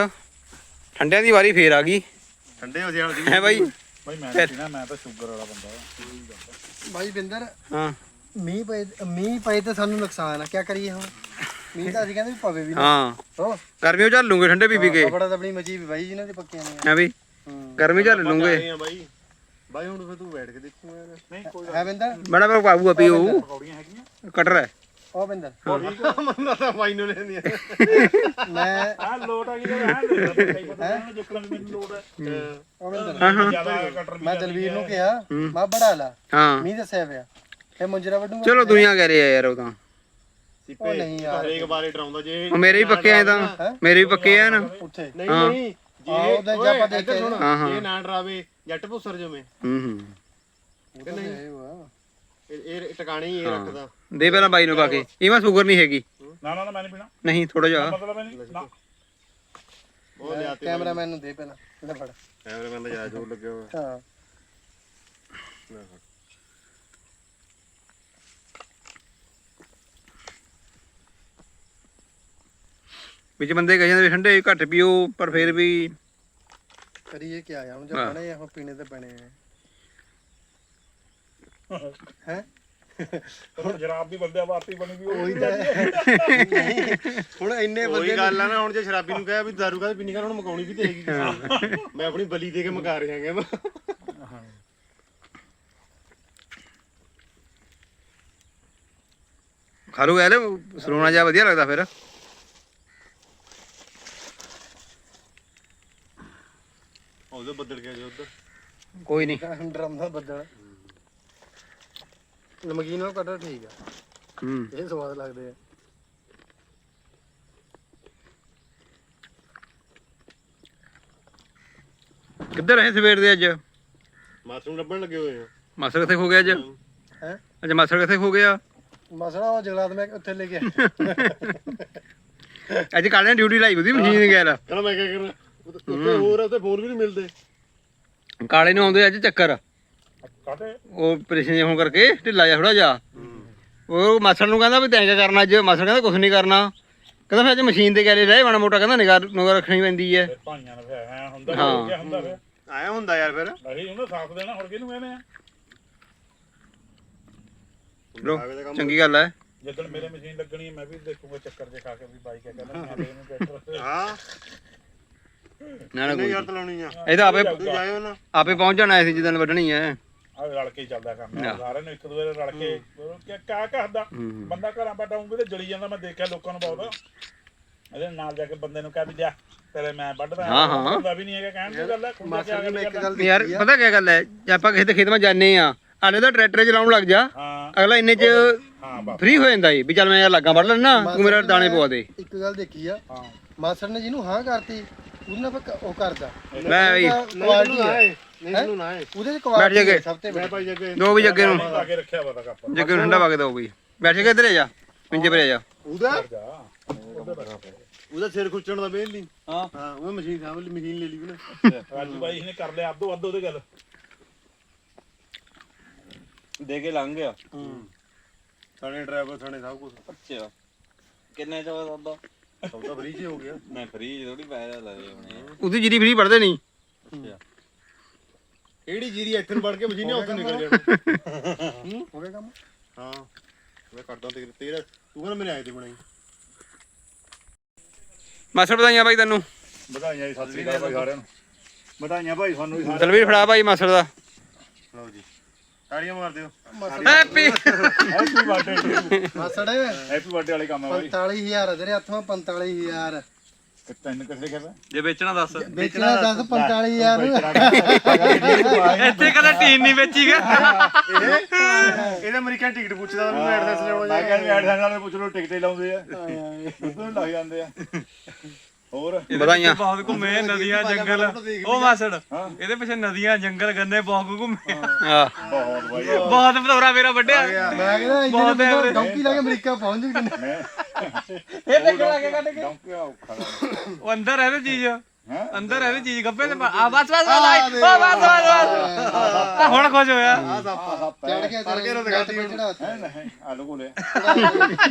ਠੰਡਿਆਂ ਦੀ ਵਾਰੀ ਫੇਰ ਆ ਗਈ। ਠੰਡੇ ਹੋ ਜਾਣ ਦੀ ਹੈ ਬਾਈ? ਬਾਈ ਮੈਂ ਤਾਂ ਮੈਂ ਤਾਂ ਸ਼ੂਗਰ ਵਾਲਾ ਬੰਦਾ ਹਾਂ। ਭਾਈ ਬਿੰਦਰ ਹਾਂ। ਮੀਂਹ ਪਏ ਮੀਂਹ ਪਏ ਤੇ ਸਾਨੂੰ ਨੁਕਸਾਨ ਆ। ਕੀ ਕਰੀਏ ਹੁਣ? ਮੀਂਹ ਤਾਂ ਅਸੀਂ ਕਹਿੰਦੇ ਵੀ ਪਵੇ ਵੀ ਨਾ। ਹਾਂ। ਹੋ? ਗਰਮੀ ਚੱਲ ਲੂੰਗੇ ਠੰਡੇ ਪੀ ਪੀ ਕੇ। ਬੜਾ ਤਾਂ ਆਪਣੀ ਮਜੀ ਵੀ ਬਾਈ ਜਿਨ੍ਹਾਂ ਦੇ ਪੱਕੀਆਂ ਨੇ ਹੈ ਵੀ ਹੂੰ। ਗਰਮੀ ਚੱਲ ਲੂੰਗੇ। ਆ ਬਾਈ। ਬਾਈ ਹੁਣ ਫਿਰ ਤੂੰ ਬੈਠ ਕੇ ਦੇਖੂਗਾ ਨਹੀਂ ਕੋਈ ਹੈ ਬਿੰਦਰ? ਬੜਾ ਬਾਬੂ ਆ ਪੀਓ ਕਟਰ ਹੈ। ਉਹ ਬਿੰਦਰ। ਮੰਨਦਾ ਤਾਂ ਬਾਈ ਨੂੰ ਲੈਂਦੀ ਮੈਂ ਆ ਲੋਟ ਆ ਗਈ ਤਾਂ ਆ ਨਹੀਂ ਜੁਕਲਾਂ ਵੀ ਮੈਨੂੰ ਹੈ। ਉਹ ਬਿੰਦਰ। ਜ਼ਿਆਦਾ ਕਟਰ ਮੈਂ ਦਲਵੀਰ ਨੂੰ ਕਿਹਾ ਮੈਂ ਬੜਾ ਲਾ। ਹਾਂ। ਮੀਂਹ ਦੱਸਿਆ ਪਿਆ। ਇਹ ਮੁੰਜਰਾ ਵੱਡੂਗਾ ਚਲੋ ਦੁਨੀਆ ਕਹਿ ਰਹੀ ਆ ਯਾਰ ਉਹ ਤਾਂ। ਉਹ ਨਹੀਂ ਯਾਰ। ਹਰੇਕ ਬਾਰੇ ਡਰਾਉਂਦਾ ਜੇ ਉਹ ਮੇਰੇ ਵੀ ਪੱਕੇ ਆਏ ਤਾਂ। ਮੇਰੇ ਵੀ ਪੱਕੇ ਆ ਨਾ। ਉੱਥੇ। ਨਹੀਂ। ਨਹੀਂ ਜੇ ਉਹਦੇ ਜੇ ਆਪਾਂ ਓਏ, ਇੱਧਰ ਦੇਖਿਆ ਸੁਣ, ਹਾਂ, ਹਾਂ। ਜੇ ਨਾ ਡਰਾਵੇ ਜੱਟ ਭੁੱਸਰ ਜਮੇ। ਹੂੰ ਹੂੰ। ਉਹ ਤਾਂ ਇਹ ਵਾ। ਇਹ ਇਹ ਟਿਕਾਣੇ ਹੀ ਇਹ ਰੱਖਦਾ। ਦੇ ਪਹਿਲਾਂ ਬਾਈ ਨੂੰ ਪਾ ਕੇ। ਇਵੇਂ ਸ਼ੂਗਰ ਨਹੀਂ ਹੈਗੀ। ਨਾ ਨਾ ਨਾ ਮੈਂ ਨਹੀਂ ਪੀਣਾ। ਨਹੀਂ ਥੋੜਾ ਜਿਹਾ। ਮਤਲਬ ਨਹੀਂ। ਨਾ। ਉਹ ਲਿਆ ਤੇ ਕੈਮਰਾਮੈਨ ਨੂੰ ਦੇ ਪਹਿਲਾਂ ਲੈ ਫੜ। ਕੈਮਰਾਮੈਨ ਦਾ ਜ਼ਿਆਦਾ ਜ਼ੋਰ ਲੱਗਿਆ ਹੋਇਆ। ਹਾਂ। ਵਿੱਚ ਬੰਦੇ ਕਹੀ ਜਾਂਦੇ ਵੀ ਠੰਡੇ ਘੱਟ ਪੀਓ ਪਰ ਫਿਰ ਵੀ ਕਰੀਏ ਕੀ ਆ ਹੁਣ ਜੇ ਹਾਂ। ਬਣੇ ਆ ਹੁਣ ਪੀਣੇ ਤੇ ਬਣੇ ਆ। ਹੈ? ਹੁਣ ਜਰਾਬ ਦੀ ਬੰਦਿਆਂ ਵਾਰਤੀ ਬਣੀ ਵੀ ਉਹੀ ਉਹੀ ਤਾਂ ਹੁਣ ਇੰਨੇ ਉਹੀ ਬੰਦੇ ਗੱਲ ਆ ਨਾ ਹੁਣ ਜੇ ਸ਼ਰਾਬੀ ਨੂੰ ਕਹਿਆ ਵੀ ਦਾਰੂ ਕਾਹਦੇ ਪੀਣੀ ਕਰ ਹੁਣ ਮਕਾਉਣੀ ਵੀ ਤੇ ਹੈਗੀ ਮੈਂ ਆਪਣੀ ਬਲੀ ਦੇ ਕੇ ਮਕਾ ਰਿਹਾ ਹੈਗਾ। ਮੈਂ ਖਾਰੂ ਗਏ ਸਰੋਣਾ ਜਾ ਵਧੀਆ ਲੱਗਦਾ ਫਿਰ। ਉਹਦੇ ਬੱਦਲ ਗਿਆ ਜੋ ਉਧਰ? ਕੋਈ ਨਹੀਂ। ਡਰਮ ਦਾ ਬੱਦਲ। ਨਮਕੀਨ ਉਹ ਕਟਰ ਠੀਕ ਆ। ਹੂੰ। ਇਹ ਸਵਾਦ ਲੱਗਦੇ ਆ। ਕਿੱਧਰ ਰਹੇ ਸਵੇਰ ਦੇ ਅੱਜ? ਮਾਥਰੂ ਲੱਭਣ ਲੱਗੇ ਹੋਏ ਆ। ਮਾਸੜ ਕਿੱਥੇ ਖੋ ਗਿਆ ਅੱਜ? ਹੈ? ਅੱਜ ਮਾਸੜ ਕਿੱਥੇ ਖੋ ਗਿਆ? ਮਸਲਾ ਉਹ ਜਗਲਾਤ ਮੈਂ ਉੱਥੇ ਲੈ ਗਿਆ ਅੱਜ ਕਾਲੇ ਨੇ ਡਿਊਟੀ ਲਾਈ ਉਹਦੀ ਮਸ਼ੀਨ ਗੈਰ ਕਹਿੰਦਾ ਮੈਂ ਕਿਆ ਕਰਾਂ ਉੱਥੇ ਹੋਰ ਆ, ਉੱਥੇ ਫੋਨ ਵੀ ਨਹੀਂ ਮਿਲਦੇ। ਕਾਲੇ ਨੂੰ ਆਉਂਦੇ ਅੱਜ ਚੱਕਰ। ਉਹ ਆਪਰੇਸ਼ਨ ਜਿਹਾ ਹੋਣ ਕਰਕੇ ਢਿੱਲਾ ਜਿਹਾ ਥੋੜਾ ਜਿਹਾ। ਉਹ ਮਾਸੜ ਨੂੰ ਕਹਿੰਦਾ ਵੀ ਤੈਂ ਕਿਆ ਕਰਨਾ ਅੱਜ? ਮਾਸੜ ਕਹਿੰਦਾ ਕੁਝ ਨਹੀਂ ਕਰਨਾ। ਕਹਿੰਦਾ ਫਿਰ ਅੱਜ ਮਸ਼ੀਨ ਤੇ ਗੈਲੇ ਰਹਿ ਮਾੜਾ ਮੋਟਾ ਕਹਿੰਦਾ ਨਿਗਾਹ ਨਿਗਾਹ ਰੱਖਣੀ ਪੈਂਦੀ ਹੈ ਫਿਰ ਭਾਈਆਂ ਨੇ ਫਿਰ ਐ ਹੁੰਦਾ ਹਾਂ। ਹੋਰ ਕੀ ਹੁੰਦਾ ਫਿਰ? ਆਇਆ ਹੁੰਦਾ ਯਾਰ ਫਿਰ। ਨਹੀਂ ਉਹਨੇ ਸਾਥ ਦੇਣਾ ਹੋਰ ਕਿਹਨੂੰ ਕਹਿੰਦੇ ਆ? ਲੋ ਆਵੇ ਦਾ ਕੰਮ ਚੰਗੀ ਗੱਲ ਹੈ ਜਿੱਦਣ ਮੇਰੇ ਮਸ਼ੀਨ ਲੱਗਣੀ ਹੈ ਮੈਂ ਵੀ ਦੇਖੂਗਾ ਚੱਕਰ ਜੇ ਖਾ ਕੇ ਵੀ ਬਾਈ ਕਿਆ ਕਹਿੰਦਾ ਮੈਂ ਦੇ ਇਹਨੂੰ ਟਰੈਕਟਰ ਹਾਂ। ਨਾ ਨਾ ਕਿੰਨੇ ਕੋਈ ਯਾਰ ਤਲਾਉਣੀ ਆ? ਇਹ ਤਾਂ ਆਪੇ ਤੂੰ ਜਾਇਓ ਨਾ ਆਪੇ ਪਹੁੰਚ ਜਾਣਾ ਸੀ ਜਿੱਦਣ ਵੱਢਣੀ ਹੈ ਆ ਰਲ ਕੇ ਹੀ ਚੱਲਦਾ ਕੰਮ ਹਾਂ। ਸਾਰਿਆਂ ਨੂੰ ਇੱਕ ਦੂਜੇ ਨਾਲ ਰਲ ਕੇ ਕਿਆ ਕਾ ਕਹਦਾ। ਬੰਦਾ ਘਰਾਂ ਬਟਾਉਂਗੇ ਤੇ ਜਲੀ ਜਾਂਦਾ ਮੈਂ ਦੇਖਿਆ ਲੋਕਾਂ ਨੂੰ ਬਹੁਤ। ਇਹਦੇ ਨਾਲ ਜਾ ਕੇ ਬੰਦੇ ਨੂੰ ਕਹਿ ਵੀ ਜਾ ਤੇਰੇ ਮੈਂ ਵੱਢਦਾ ਹਾਂ, ਹਾਂ। ਹੁੰਦਾ ਵੀ ਨਹੀਂ ਹੈਗਾ ਕਹਿਣ ਦੀ ਗੱਲ ਹੈ ਖੁੰਡਾ ਮਾਸਟਰ ਨੇ ਇੱਕ ਗੱਲ ਯਾਰ ਦੇਖੀ ਆ। ਪਤਾ ਕੀ ਗੱਲ ਹੈ? ਜੇ ਆਪਾਂ ਕਿਸੇ ਦੇ ਖੇਤ ਵਿੱਚ ਜਾਂਦੇ ਆ ਆਲੇ ਦਾ ਟਰੈਕਟਰ ਚਲਾਉਣ ਲੱਗ ਜਾ। ਹਾਂ। ਅਗਲਾ ਇੰਨੇ ਚ ਹਾਂ ਫ੍ਰੀ ਹੋ ਜਾਂਦਾ ਈ ਵੀ ਚੱਲ ਮੈਂ ਯਾਰ ਲੱਗਾ ਵੱਢ ਲੈਣਾ ਤੂੰ ਮੇਰੇ ਦਾਣੇ ਪਵਾ ਦੇ। ਇੱਕ ਗੱਲ ਦੇਖੀ ਆ। ਹਾਂ। ਮਾਸਟਰ ਨੇ ਜਿਹਨੂੰ ਹਾਂ ਕਰਤੀ ਉਹਦੇ ਨਾਲ ਫਿਰ ਉਹ ਕਰਦਾ ਲੈ। ਬਈ। ਕੁਆਲਿਟੀ ਆਏ ਨਹੀਂ ਨਾ ਉਹਦੇ ਚ ਬੈਠ ਕੁਆਲਿਟੀ ਜਾ ਕੇ। ਹੈ ਸਭ ਤੋਂ ਮੈਂ ਵੱਡੀ ਭਾਈ ਜੱਗੇ ਦੋ ਵੀ ਜੱਗੇ ਨੂੰ। ਲਾ ਕੇ ਰੱਖਿਆ ਵਾ ਤਾਂ ਕੱਪ। ਜੱਗੇ ਨੂੰ ਠੰਡਾ ਪਾ ਕੇ ਦੋ ਬਈ ਬੈਠ ਕੇ ਇੱਧਰ ਆ ਜਾ। ਪਿੰਜੇ ਪਰ ਆ ਜਾ। ਉਹਦਾ? ਜਾ। ਉਹਦਾ ਸਿਰ ਖੁੱਚਣ ਦਾ ਵੇਲ ਨਹੀਂ। ਹਾਂ। ਹਾਂ ਉਹ ਮਸ਼ੀਨ ਸਾਂਭ ਲਈ ਮਸ਼ੀਨ ਲੈ ਲਈ ਉਹਨੇ। ਰਾਜੂ ਬਾਈ ਇਹਨੇ ਕਰ ਲਿਆ ਅੱਧੋ ਅੱਧੋ ਉਹਦੇ ਗੱਲ। ਦੇ ਕੇ ਲੰਘ ਗਿਆ। ਥਾਣੇ ਡਰਾਈਵਰ ਥਾਣੇ ਸਭ ਕੁਝ ਅੱਛਾ। ਕਿੰਨੇ ਚ ਹੋਇਆ ਸੌਦਾ? ਸਭ ਤਾਂ ਫਰੀ ਚ ਹੋ ਗਿਆ। ਮੈਂ ਫਰੀ ਥੋੜੀ ਪੈਸੇ ਲਏ ਹੋਣੇ ਉਹਦੀ ਜੀਰੀ ਫ੍ਰੀ ਵੱਢਦੇ ਨਹੀਂ। ਕਿਹੜੀ ਜੀਰੀ ਇੱਥੇ ਨੂੰ ਵੜ ਕੇ ਮਸ਼ੀਨੇ ਉੱਥੇ ਨਿਕਲ ਜਾਣਾ। ਹੋ ਗਿਆ ਕੰਮ ਹਾਂ। ਮੈਂ ਕਰਦਾ ਤੇਰੇ ਤੇਰਾ ਤੂੰ ਕਹਿੰਦਾ ਮੇਰੇ ਆਏ ਤੇ ਬਣਾਈ ਮਾਸੜ ਵਧਾਈਆਂ ਬਾਈ ਤੈਨੂੰ। ਵਧਾਈਆਂ ਜੀ ਸਤਿ ਸ੍ਰੀ ਅਕਾਲ ਬਾਈ ਸਾਰਿਆਂ ਨੂੰ। ਵਧਾਈਆਂ ਭਾਈ ਤੁਹਾਨੂੰ ਵੀ ਦਲਵੀਰ ਫੜਾ ਬਾਈ ਮਾਸੜ ਦਾ। ਲਓ ਜੀ। ਤਾੜੀਆਂ ਮਾਰ ਦਿਓ। ਹੈਪੀ ਹੈਪੀ ਬਰਥਡੇ ਮਾਸੜ ਹੈਪੀ ਬਰਥਡੇ ਵਾਲੇ ਕੰਮ ਆ ਬਾਈ। 45000 ਆ ਤੇਰੇ ਹੱਥੋਂ 45000 ਤੈਨੂੰ ਕਿੱਥੇ ਕਹਿੰਦਾ? ਜੇ ਵੇਚਣਾ ਦੱਸ ਵੇਚਣਾ 10 45000 ਨੂੰ ਇੱਥੇ ਕਦੇ ਟੀਨ ਨਹੀਂ ਵੇਚੀਗਾ ਇਹਦਾ ਅਮਰੀਕਨ ਟਿਕਟ ਪੁੱਛਦਾ ਮੈਨੂੰ ਐਡਰੈਸ ਲਿਆਉਣਾ ਮੈਂ ਕਹਿੰਦਾ ਐਡ ਵਾਲੇ ਪੁੱਛ ਲੋ ਟਿਕਟ ਲਾਉਂਦੇ ਆ। ਉਦੋਂ ਲੱਗ ਜਾਂਦੇ ਆ। ਹੋਰ? ਵਧਾਈਆਂ। ਬਹੁਤ ਘੁੰਮੇ ਨਦੀਆਂ ਜੰਗਲ। ਉਹ ਮਾਸੜ ਇਹਦੇ ਪਿੱਛੇ ਨਦੀਆਂ ਜੰਗਲ ਗੰਨੇ ਬਹੁਤ ਘੁੰਮੇ। ਆ ਬਹੁਤ ਬਾਈ ਬਹੁਤ ਮੇਰਾ ਵੱਡਿਆ। ਮੈਂ ਕਹਿੰਦਾ ਇੰਨੇ ਡੌਂਕੀ ਲਾ ਕੇ ਅਮਰੀਕਾ ਪਹੁੰਚ ਜੂ ਕਿੰਨੇ। ਇਹ ਦੇਖ ਲਾ ਕੇ ਕੱਢ ਕੇ। ਔਖਾ। ਉਹ ਅੰਦਰ ਹੈ ਨਾ ਚੀਜ਼। ਅੰਦਰ ਇਹਦੀ ਚੀਜ਼ ਗੱਪੇ ਤੇ ਆ ਬਸ ਬਸ ਬਸ ਆਈ ਓ ਬਸ ਬਸ ਬਸ ਆ ਹੁਣ ਖੁਸ਼ ਹੋਇਆ। ਆ ਚੜ ਗਿਆ ਹੁਣ। ਚੜਾਤਾ ਹੈ ਨਹੀਂ ਆਲੂ ਕੋਲੇ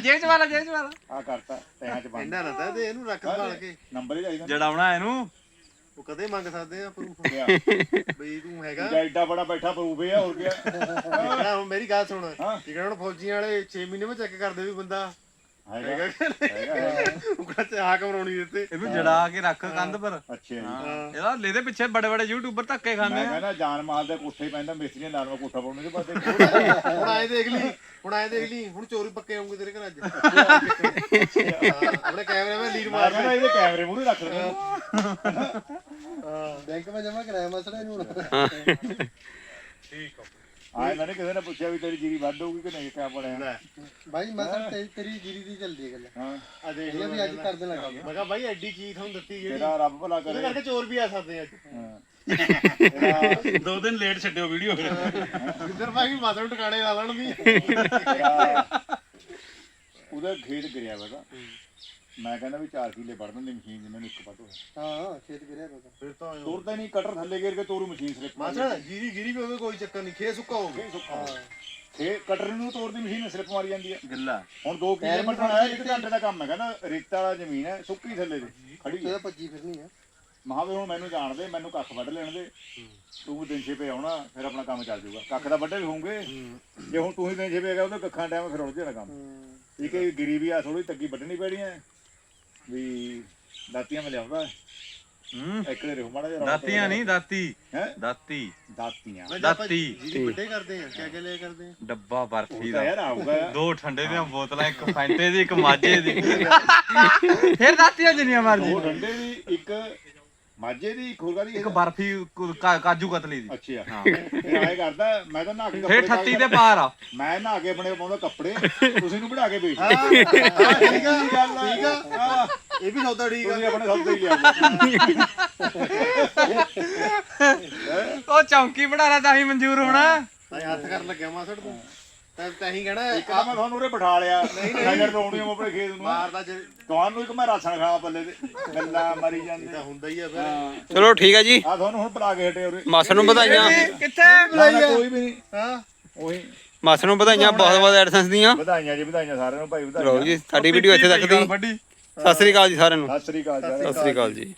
ਜੇਬ ਚ ਵਾਲਾ ਜੇਬ ਚ ਵਾਲਾ ਆ ਕਰਤਾ ਤੈਨਾਂ ਚ ਬੰਦ ਇਹਨਾਂ ਨਾ ਤੇ ਇਹਨੂੰ ਰੱਖ ਸੰਭਾਲ ਕੇ। ਨੰਬਰ ਹੀ ਚਾਹੀਦਾ ਜੜਾਉਣਾ ਇਹਨੂੰ। ਉਹ ਕਦੇ ਮੰਗ ਸਕਦੇ ਆ ਪ੍ਰੂਫ ਗਿਆ ਬਈ ਤੂੰ ਹੈਗਾ। ਐਡਾ ਬੜਾ ਬੈਠਾ ਪ੍ਰੂਫ ਹੈ ਹੋਰ ਗਿਆ ਹੁਣ ਮੇਰੀ ਗੱਲ ਸੁਣ। ਹਾਂ। ਠੀਕ ਹੈ ਹੁਣ ਫੌਜੀਆਂ ਵਾਲੇ 6 ਮਹੀਨੇ ਵਿੱਚ ਚੈੱਕ ਕਰਦੇ ਵੀ ਬੰਦਾ। ਹੈਗਾ। ਹੈਗਾ ਕਿ ਨਹੀਂ? ਹੈਗਾ ਹੈਗਾ। ਉਹ ਕਹਿੰਦੇ ਹਾਕ ਬਣਾਉਣੀ ਦਿੱਤੇ ਇਹਨੂੰ ਜੜਾ ਕੇ ਰੱਖ ਕੰਧ ਪਰ। ਅੱਛਾ ਜੀ। ਇਹਦਾ ਲੈ ਦੇ ਪਿੱਛੇ ਬੜੇ ਬੜੇ ਯੂਟਿਊਬਰ ਧੱਕੇ ਖਾਂਦੇ ਮੈਂ ਆ। ਕਹਿੰਦਾ ਜਾਨ ਮਾਲ ਦੇ ਕੋਠੇ ਹੀ ਪੈਂਦਾ ਮਿਸਤਰੀ ਨਾਲ ਮੈਂ ਕੋਠਾ ਪਾਉਣੇ ਦੇ ਬਾਅਦ ਹੁਣ ਆਏ ਦੇਖ ਲਈ ਹੁਣ ਆਏ ਦੇਖ ਲਈ ਹੁਣ ਚੋਰੀ ਪੱਕੇ ਆਉਂਗੇ ਤੇਰੇ ਘਰ ਅੱਜ। ਹਾਂ, ਆਪਣੇ ਕੈਮਰੇ ਵਿੱਚ ਲੀਡ ਮੈਂ ਮਾਰ ਕਹਿੰਦਾ ਇਹਦੇ ਕੈਮਰੇ ਮੂਹਰੇ ਰੱਖ ਲੈਣੇ ਬੈਂਕ ਵਿੱਚ ਜਮਾ ਕਰਾਇਆ ਮਸਲਾ ਇਹਨੂੰ ਹੁਣ। ਆਏ ਮੈंने ਕਿਸੇ ਨੇ ਪੁੱਛਿਆ ਵੀ ਤੇਰੀ ਜੀਰੀ ਵੱਧ ਹੋਊਗੀ ਕਿ ਨਹੀਂ ਕਿਆ ਬਣਿਆ ਭਾਈ ਮਸਲਾ ਤੇਰੀ ਤੇਰੀ ਜੀਰੀ ਦੀ ਚੱਲਦੀ ਹੈ ਗੱਲ ਹਾਂ। ਆ ਦੇਖ ਇਹ ਲਓ ਵੀ ਅੱਜ ਕਰ ਦੇਣਾ ਕੰਮ। ਮੈਂ ਕਿਹਾ ਬਾਈ ਐਡੀ ਚੀਜ਼ ਤੁਹਾਨੂੰ ਦਿੱਤੀ ਜਿਹੜੀ ਤੇਰਾ ਰੱਬ ਭਲਾ ਉਹਦੇ ਕਰੇ ਕਰਕੇ ਚੋਰ ਵੀ ਆ ਸਕਦੇ ਆ ਅੱਜ। ਹਾਂ। ਤੇਰਾ ਦੋ ਦਿਨ ਲੇਟ ਛੱਡਿਓ ਵੀਡੀਓ ਫਿਰ। ਕਿੱਧਰ ਭਾਈ ਮਾਤਾ ਨੂੰ ਟਿਕਾਣੇ ਲਾ ਲੈਣ ਵੀ ਤੇਰਾ ਉਹਦਾ ਖੇਤ ਗਿਰਿਆ ਵਾ ਤਾਂ ਮੈਂ ਕਹਿੰਦਾ ਵੀ 4 ਕਿੱਲੇ ਵੜ ਦਿੰਦੀ ਮਸ਼ੀਨ ਜਿੰਨੇ ਨੂੰ ਇੱਕ ਵੱਧ ਹੋਇਆ ਹਾਂ ਖੇਤ ਗਿਰਿਆ ਫਿਰ ਤਾਂ ਤੁਰਦਾ ਨਹੀਂ ਕਟਰ ਥੱਲੇ ਗਿਰ ਕੇ ਤੋਰੂ ਮਸ਼ੀਨ ਸਲਿੱਪ ਮਾਸਾ ਜੀਰੀ ਗਿਰੀ ਵੀ ਹੋਵੇ ਕੋਈ ਚੱਕਰ ਨਹੀਂ। ਖੇ ਸੁੱਕਾ ਹੋਵੇ ਖੇ ਕਟਰ ਨੂੰ ਤੋੜਦੀ ਮਸ਼ੀਨ ਸਲਿੱਪ ਮਾਰੀ ਜਾਂਦੀ ਹੈ ਗਿੱਲਾ। ਹੁਣ 2 ਕਿੱਲੇ ਵੱਢਣਾ ਹੈ ਇੱਕ ਘੰਟੇ ਦਾ ਕੰਮ ਹੈਗਾ ਨਾ ਰੇਤਾ ਵਾਲਾ ਜ਼ਮੀਨ ਹੈ ਸੁੱਕੀ ਥੱਲੇ ਦੀ ਖੜੀ ਹੈ। ਭੱਜੀ ਫਿਰਨੀ ਹੈ ਮਹਾਂ ਵੀ ਹੁਣ ਮੈਨੂੰ ਜਾਣ ਦੇ ਮੈਨੂੰ ਕੱਖ ਵੱਢ ਲੈਣ ਦੇ। ਤੂੰ ਦਿਨ ਛੇ ਪੇ ਆਉਣਾ ਫਿਰ ਆਪਣਾ ਕੰਮ ਚੱਲ ਜਾਊਗਾ। ਕੱਖ ਦਾ ਵੱਢੇ ਵੀ ਹੋਣਗੇ ਜੇ ਹੁਣ ਤੂੰ ਹੀ ਦਿਨ ਛੇ ਪੇ ਗਿਆ ਉਹਦੇ ਕੱਖਾਂ ਟਾਈਮ ਫਿਰ ਉਲਝ ਜਾਣਾ ਕੰਮ। ਇੱਕ ਇਹ ਗਿਰੀ ਵੀ ਆ ਥੋੜੀ ਤੱਕੀ ਵੱਢਣੀ ਪੈਣੀ ਹੈ। ਵੀ ਦਾਤੀਆਂ ਮੈਂ ਲਿਆਉਂਦਾ ਹੂੰ। ਇੱਕ ਦੇ ਰਹੋ ਮਾੜਾ ਜਿਹਾ ਦਾਤੀਆਂ ਨਹੀਂ ਦਾਤੀ। ਹੈ? ਦਾਤੀ। ਦਾਤੀਆਂ। ਦਾਤੀ। ਜੀਰੀ ਵੱਡੇ ਕਰਦੇ ਆ ਕਿਆ ਕਿਆ ਲਿਆ ਕਰਦੇ ਆ? ਡੱਬਾ ਬਰਫੀ ਦਾ। ਯਾਰ ਆਊਗਾ। ਦੋ ਠੰਡੇ ਦੀਆਂ ਬੋਤਲਾਂ ਇੱਕ ਫੈਂਟੇ ਦੀ ਇੱਕ ਮਾਝੇ ਦੀ। ਫਿਰ ਦਾਤੀਆਂ ਜਿੰਨੀਆਂ ਮਰਜ਼ੀ। ਉਹ ਡੰਡੇ ਦੀ ਇੱਕ ਮਾਝੇ ਦੀ ਹੋਰ ਕਾਹਦੀ ਇੱਕ ਬਰਫੀ ਕੁ- ਕਾ- ਕਾਜੂ ਕਤਲੀ ਦੀ। ਅੱਛਾ। ਹਾਂ। ਫਿਰ ਆਏ ਕਰਦਾ ਮੈਂ ਤਾਂ ਨਹਾ ਕੇ ਫਿਰ ਕੱਪੜੇ 38 ਦੇ ਪਾਰ ਆ। ਮੈਂ ਨਹਾ ਕੇ ਆਪਣੇ ਪਾਉਂਦਾ ਕੱਪੜੇ ਤੁਸੀਂ ਨੂੰ ਬਣਾ ਕੇ ਵੇਚ ਹਾਂ ਠੀਕ ਆ। ਠੀਕ ਆ? ਠੀਕ ਆ। ਇਹ ਵੀ ਸੌਦਾ ਠੀਕ ਆ। ਤੁਸੀਂ ਆਪਣੇ ਸਭ ਤੋਂ ਹੀ ਲਿਆਓ। ਉਹ ਚੌਂਕੀ ਬਣਾਣਾ ਤਾਂ ਹੀ ਮਨਜ਼ੂਰ ਹੋਣਾ। ਤਾਂ ਹੱਥ ਕਰਨ ਲੱਗਿਆ ਮਾਸੜ ਤੂੰ। ਤਾਂ ਤਾਂ ਹੀ ਕਹਿਣਾ ਇੱਕ ਤਾਂ ਮੈਂ ਤੁਹਾਨੂੰ ਉਰੇ ਬਿਠਾ ਲਿਆ। ਨਜ਼ਰ ਲਾਉਣੀ ਆ ਆਪਣੇ ਖੇਤ ਨੂੰ। ਮਾਰਦਾ ਜੇ ਤੁਹਾਨੂੰ ਇੱਕ ਮੈਂ ਰਾਸ਼ਨ ਖਾਵਾ ਪੱਲੇ ਤੇ। ਗੱਲਾਂ ਮਾਰੀ ਜਾਂਦੇ। ਤਾਂ ਹੁੰਦਾ ਹੀ ਆ ਫਿਰ। ਚਲੋ ਠੀਕ ਹੈ ਜੀ। ਆ ਤੁਹਾਨੂੰ ਹੁਣ ਬੁਲਾ ਕੇ ਹਟੇ ਉਰੇ। ਮਾਸਰ ਨੂੰ ਵਧਾਈਆਂ। ਕਿੱਥੇ ਕੋਈ ਵੀ ਨਹੀਂ। ਹਾਂ। ਉਹੀ। ਮਾਸਰ ਨੂੰ ਵਧਾਈਆਂ ਬਹੁਤ ਬਹੁਤ ਐਡਸੈਂਸ ਦੀਆਂ। ਵਧਾਈਆਂ ਜੀ ਵਧਾਈਆਂ ਸਾਰਿਆਂ ਨੂੰ ਭਾਈ ਲਓ ਵਧਾਈਆਂ ਜੀ ਸਾਡੀ ਵੀਡੀਓ ਇੱਥੇ ਤੱਕ ਦੀ। ਵੱਡੀ। ਸਤਿ ਸ੍ਰੀ ਅਕਾਲ ਜੀ ਸਾਰਿਆਂ ਨੂੰ। ਸਤਿ ਸ੍ਰੀ ਅਕਾਲ ਜੀ ਸਤਿ ਸ੍ਰੀ ਅਕਾਲ ਜੀ।